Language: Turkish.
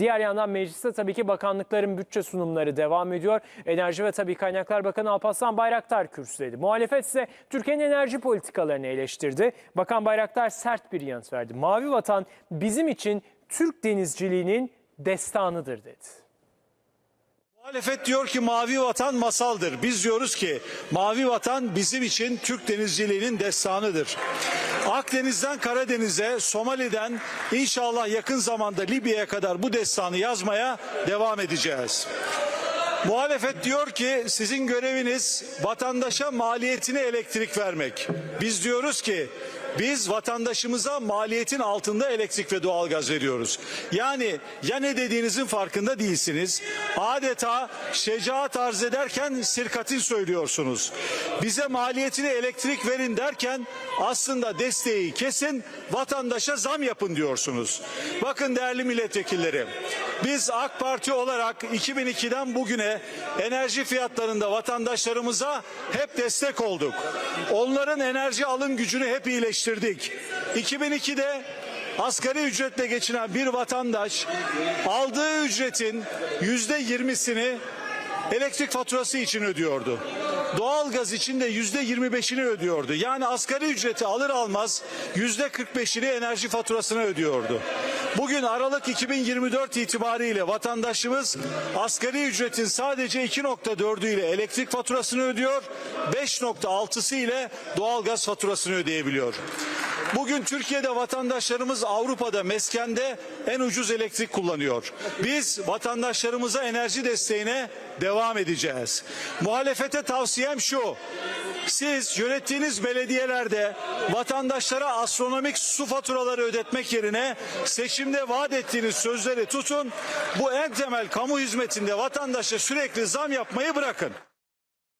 Diğer yandan mecliste tabii ki bakanlıkların bütçe sunumları devam ediyor. Enerji ve Tabii Kaynaklar Bakanı Alparslan Bayraktar kürsüdeydi. Muhalefet ise Türkiye'nin enerji politikalarını eleştirdi. Bakan Bayraktar sert bir yanıt verdi. Mavi Vatan bizim için Türk denizciliğinin destanıdır dedi. Muhalefet diyor ki mavi vatan masaldır. Biz diyoruz ki mavi vatan bizim için Türk denizciliğinin destanıdır. Akdeniz'den Karadeniz'e, Somali'den inşallah yakın zamanda Libya'ya kadar bu destanı yazmaya devam edeceğiz. Muhalefet diyor ki sizin göreviniz vatandaşa maliyetine elektrik vermek. Biz diyoruz ki biz vatandaşımıza maliyetin altında elektrik ve doğalgaz veriyoruz. Yani ya ne dediğinizin farkında değilsiniz. Adeta şecaat arz ederken sirkatin söylüyorsunuz. Bize maliyetini elektrik verin derken aslında desteği kesin vatandaşa zam yapın diyorsunuz. Bakın değerli milletvekilleri biz AK Parti olarak 2002'den bugüne enerji fiyatlarında vatandaşlarımıza hep destek olduk. Onların enerji alım gücünü hep iyileştirdik. 2002'de asgari ücretle geçinen bir vatandaş aldığı ücretin yüzde yirmisini elektrik faturası için ödüyordu. Doğalgaz için de yüzde yirmi beşini ödüyordu. Yani asgari ücreti alır almaz yüzde kırk beşini enerji faturasına ödüyordu. Bugün Aralık 2024 itibariyle vatandaşımız asgari ücretin sadece 2.4'ü ile elektrik faturasını ödüyor, 5.6'sı ile doğalgaz faturasını ödeyebiliyor. Bugün Türkiye'de vatandaşlarımız Avrupa'da meskende en ucuz elektrik kullanıyor. Biz vatandaşlarımıza enerji desteğine devam edeceğiz. Muhalefete tavsiyem şu. Siz yönettiğiniz belediyelerde vatandaşlara astronomik su faturaları ödetmek yerine seçimde vaat ettiğiniz sözleri tutun. Bu en temel kamu hizmetinde vatandaşa sürekli zam yapmayı bırakın.